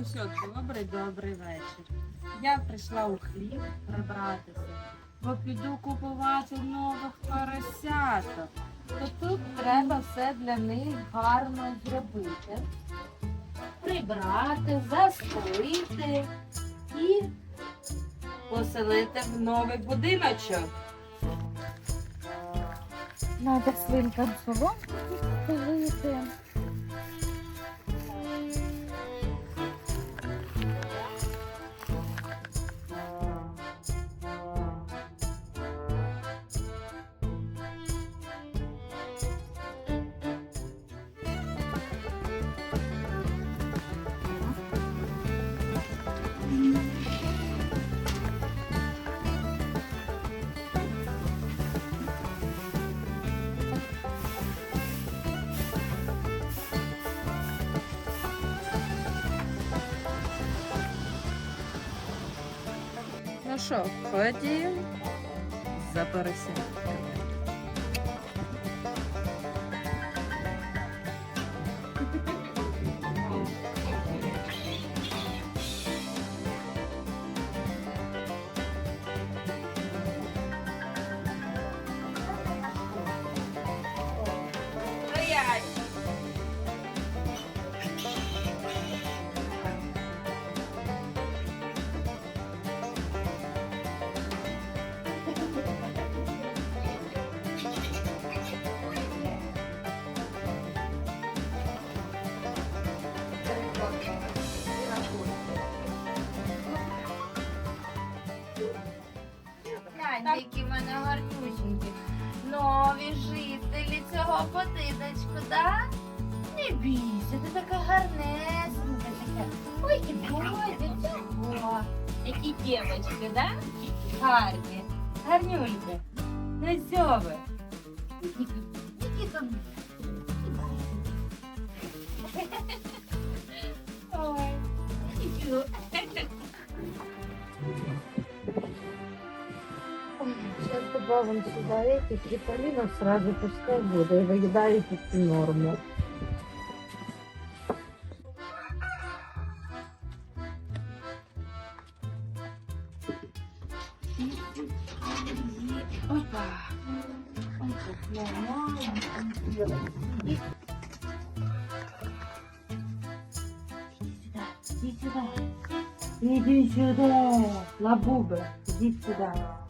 Ну що, добрий добрий вечір. Я прийшла у хліб прибратися, бо піду купувати нових поросяток. То тут треба все для них гарно зробити. Прибрати, застелити і поселити в новий будиночок. Надо свинкам соломку що, ходім за поросятками. Глянь, які в мене гарнюсінькі. Нові жителі цього будиночку, да? Не бійся, ти така гарнесенька така. Ой, і буде цього. Які дівчинки, да? Гарні. Гарнюльки. Ну що ви? Які тут? Добавим сюда эти трипалинов, сразу пускай будет, и выедаете норму. Опа. Иди сюда. Иди сюда, лабубы, иди сюда.